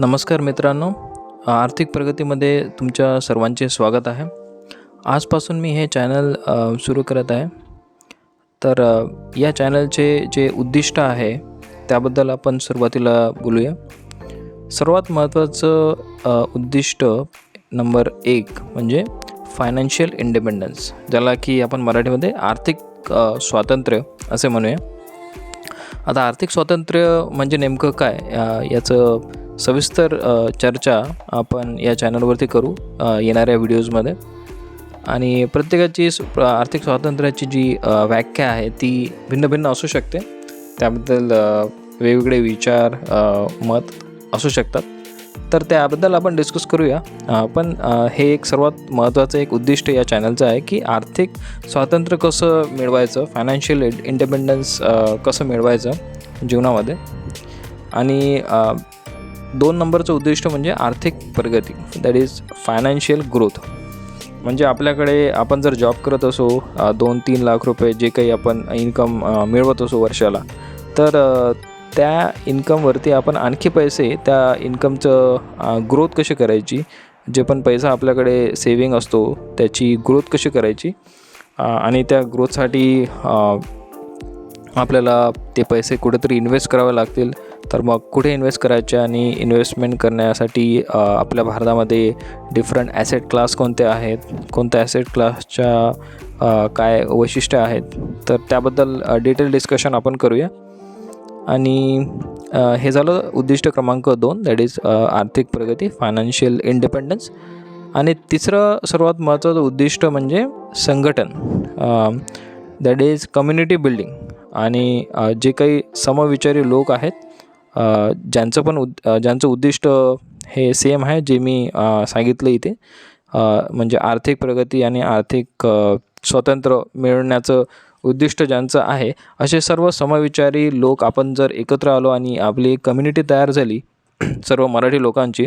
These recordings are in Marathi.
नमस्कार मित्रांनो. आर्थिक प्रगतीमध्ये तुमच्या सर्वांचे स्वागत आहे. आजपासून मी हे चॅनल सुरू करत आहे. तर या चॅनलचे जे उद्दिष्ट आहे त्याबद्दल आपण सुरुवातीला बोलूया. सर्वात महत्त्वाचं उद्दिष्ट नंबर एक म्हणजे फायनान्शियल इंडिपेंडन्स ज्याला की आपण मराठीमध्ये आर्थिक स्वातंत्र्य असे म्हणूया. आता आर्थिक स्वातंत्र्य म्हणजे नेमकं काय? याचं सविस्तर चर्चा आपण या चॅनलवरती करू येणाऱ्या व्हिडिओजमध्ये आणि प्रत्येकाची आर्थिक स्वातंत्र्याची जी व्याख्या आहे ती भिन्न भिन्न असू शकते. त्याबद्दल वेगवेगळे विचार मत असू शकतात. तर त्याबद्दल आपण डिस्कस करूया. पण हे एक सर्वात महत्त्वाचं एक उद्दिष्ट या चॅनलचं आहे की आर्थिक स्वातंत्र्य कसं मिळवायचं फायनान्शियल इंडिपेंडन्स कसं मिळवायचं जीवनामध्ये. आणि दोन नंबरचं उद्दिष्ट म्हणजे आर्थिक प्रगती. दॅट इज फायनान्शियल ग्रोथ म्हणजे आपल्याकडे आपण जर जॉब करत असो दोन तीन लाख रुपये जे काही आपण इन्कम मिळवत असो वर्षाला तर त्या इन्कमवरती आपण आणखी पैसे त्या इन्कमचं ग्रोथ कशी करायची? जे पण पैसा आपल्याकडे सेविंग असतो त्याची ग्रोथ कशी करायची? आणि त्या ग्रोथसाठी आपल्याला ते पैसे कुठेतरी इन्व्हेस्ट करावे लागतील. तर मग कुठे इन्व्हेस्ट करायचे आणि इन्व्हेस्टमेंट करण्यासाठी आपल्या भारतामध्ये डिफरंट ॲसेट क्लास कोणते आहेत? कोणत्या ॲसेट क्लासच्या काय वैशिष्ट्य आहेत? तर त्याबद्दल डिटेल डिस्कशन आपण करूया. आणि हे झालं उद्दिष्ट क्रमांक दोन दॅट इज आर्थिक प्रगती फायनान्शियल इंडिपेंडन्स आणि तिसरं सर्वात महत्त्वाचं उद्दिष्ट म्हणजे संघटन दॅट इज कम्युनिटी बिल्डिंग आणि जे काही समविचारी लोक आहेत ज्यांचं पण उद ज्यांचं उद्दिष्ट हे सेम आहे जे मी सांगितलं इथे. म्हणजे आर्थिक प्रगती आणि आर्थिक स्वातंत्र्य मिळवण्याचं उद्दिष्ट ज्यांचं आहे असे सर्व समविचारी लोक आपण जर एकत्र आलो आणि आपली कम्युनिटी तयार झाली सर्व मराठी लोकांची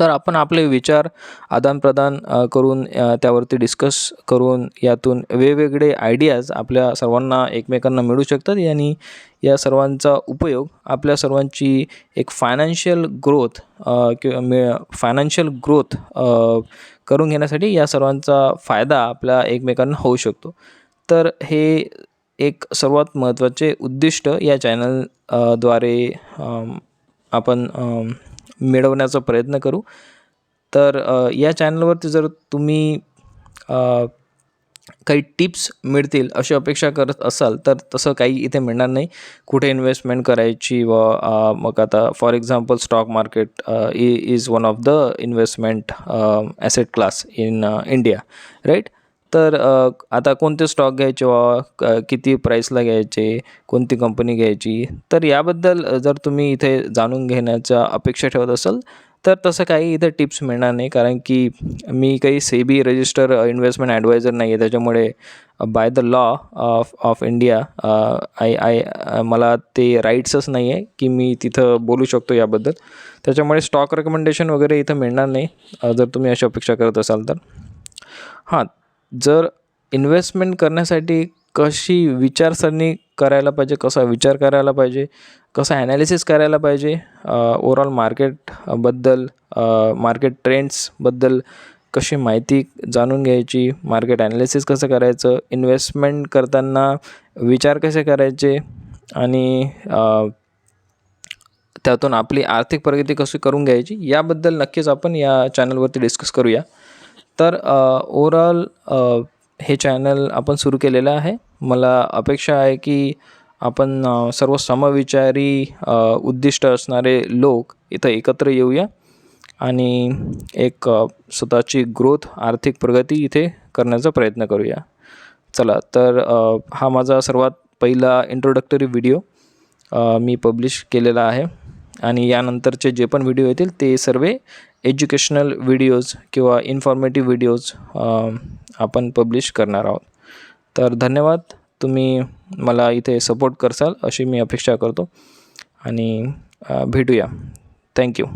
तर आपण आपले विचार आदानप्रदान करून त्यावरती डिस्कस करून यातून वेगवेगळे आयडियाज आपल्या सर्वांना एकमेकांना मिळू शकतात आणि या सर्वांचा उपयोग आपल्या सर्वांची एक फायनान्शियल ग्रोथ किंवा मे फायनान्शियल ग्रोथ करून घेण्यासाठी या सर्वांचा फायदा आपल्या एकमेकांना होऊ शकतो. तर हे एक सर्वात महत्त्वाचे उद्दिष्ट या चॅनलद्वारे आपण मिळवण्याचा प्रयत्न करू. तर या चॅनलवरती जर तुम्ही काही टिप्स मिळतील अशी अपेक्षा करत असाल तर तसं काही इथे मिळणार नाही. कुठे इन्व्हेस्टमेंट करायची व मग आता for example stock market e is one of the investment asset class in India right तर आता कोणते स्टॉक घ्यायचे वा क- किती प्राईसला घ्यायचे? कोणती कंपनी घ्यायची? तर याबद्दल जर तुम्ही इथे जाणून घेण्याच्या अपेक्षा ठेवत असाल तर तसं काही इथे टिप्स मिळणार नाही. कारण की मी काही सेबी रजिस्टर इन्व्हेस्टमेंट ॲडवायझर नाही आहे त्याच्यामुळे by the law of of India I I मला ते राईट्सच नाही आहे की मी तिथं बोलू शकतो याबद्दल. त्याच्यामुळे स्टॉक रेकमेंडेशन वगैरे इथं मिळणार नाही जर तुम्ही अशी अपेक्षा करत असाल तर. हां जर इन्व्हेस्टमेंट करण्यासाठी कशी विचारसरणी करायला पाहिजे कसा विचार करायला पाहिजे कसं ॲनालिसिस करायला पाहिजे ओवरऑल मार्केटबद्दल मार्केट ट्रेंड्सबद्दल कशी माहिती जाणून घ्यायची मार्केट ॲनालिसिस कसं करायचं इन्व्हेस्टमेंट करताना विचार कसे करायचे आणि त्यातून आपली आर्थिक प्रगती कशी करून घ्यायची याबद्दल नक्कीच आपण या चॅनलवरती डिस्कस करूया. तर ओवरऑल हे चॅनल आपण सुरू केलेलं आहे. मला अपेक्षा आहे की आपण सर्व समविचारी उद्दिष्ट असणारे लोक इथं एकत्र येऊया आणि एक स्वतःची ग्रोथ आर्थिक प्रगती इथे करण्याचा प्रयत्न करूया. चला तर हा माझा सर्वात पहिला इंट्रोडक्टरी व्हिडिओ मी पब्लिश केलेला आहे. आणि यानंतरचे जे पण व्हिडिओ येतील ते सर्व एज्युकेशनल व्हिडिओज किंवा इन्फॉर्मेटिव्ह व्हिडिओज आपण पब्लिश करणार आहोत. तर धन्यवाद. तुम्ही मला इथे सपोर्ट करसाल अशी मी अपेक्षा करतो. आणि भेटूया. थँक्यू